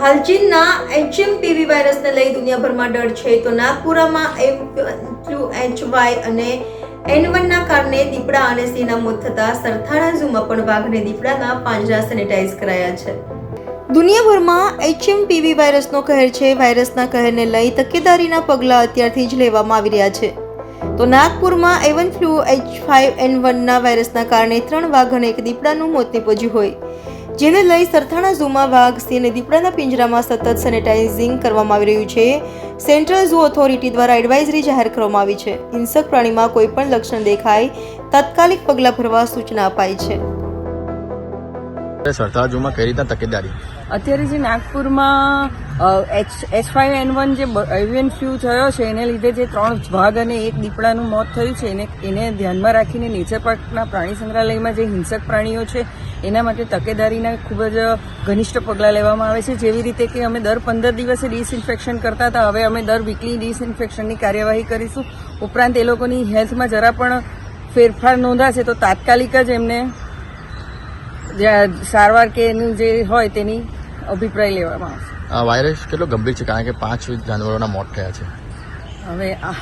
હાલ ચીનના એચએમપીવી વાયરસને લઈ દુનિયાભરમાં ડર છે. તો નાગપુરામાં એચ અને એન વનના કારણે દીપડા અને સિંહના મોત થતા સરથાણા ઝૂમાં પણ વાઘને દીપડાના પાંજરા સેનિટાઈઝ કરાયા છે. દુનિયાભરમાં એચએમપીવી વાયરસનો કહેર છે. વાયરસના કહેરને લઈ તકેદારીના પગલાં અત્યારથી જ લેવામાં આવી રહ્યા છે. તો નાગપુરમાં avian flu H five N વનના વાયરસના કારણે ત્રણ વાઘ અને એક દીપડાનું મોત નીપજ્યું હોય. જેને લઈ સરથાણા ઝૂમાં વાઘ, સિંહ અને દીપડાના પિંજરામાં સતત સેનેટાઇઝિંગ કરવામાં આવી રહ્યું છે. સેન્ટ્રલ ઝૂ ઓથોરિટી દ્વારા એડવાઇઝરી જાહેર કરવામાં આવી છે. હિંસક પ્રાણીમાં કોઈ પણ લક્ષણ દેખાય, તાત્કાલિક પગલાં ભરવા સૂચના અપાઈ છે. સરથાણા ઝૂમાં કઈ રીતના તકેદારી? અત્યારે જે નાગપુરમાં H H five N one જે એવિયન ફ્લુ થયો છે, એને લીધે જે ત્રણ ભાગ અને એક દીપડાનું મોત થયું છે, એને એને ધ્યાનમાં રાખીને નેચર પાર્કના પ્રાણી સંગ્રહાલયમાં જે હિંસક પ્રાણીઓ છે, એના માટે તકેદારીના ખૂબ જ ઘનિષ્ઠ પગલાં લેવામાં આવે છે. જેવી રીતે કે અમે દર પંદર દિવસે ડિસઇન્ફેક્શન કરતા હતા, હવે અમે દર વીકલી ડિસઇન્ફેક્શનની કાર્યવાહી કરીશું. ઉપરાંત એ લોકોની હેલ્થમાં જરા પણ ફેરફાર નોંધાશે તો તાત્કાલિક જ એમને સારવાર કે એનું જે હોય તેની અભિપ્રાય લેવામાં આવશે. આ વાયરસ કેટલો ગંભીર છે? કારણ કે પાંચ જાનવરોના મોત થયા છે. હવે આ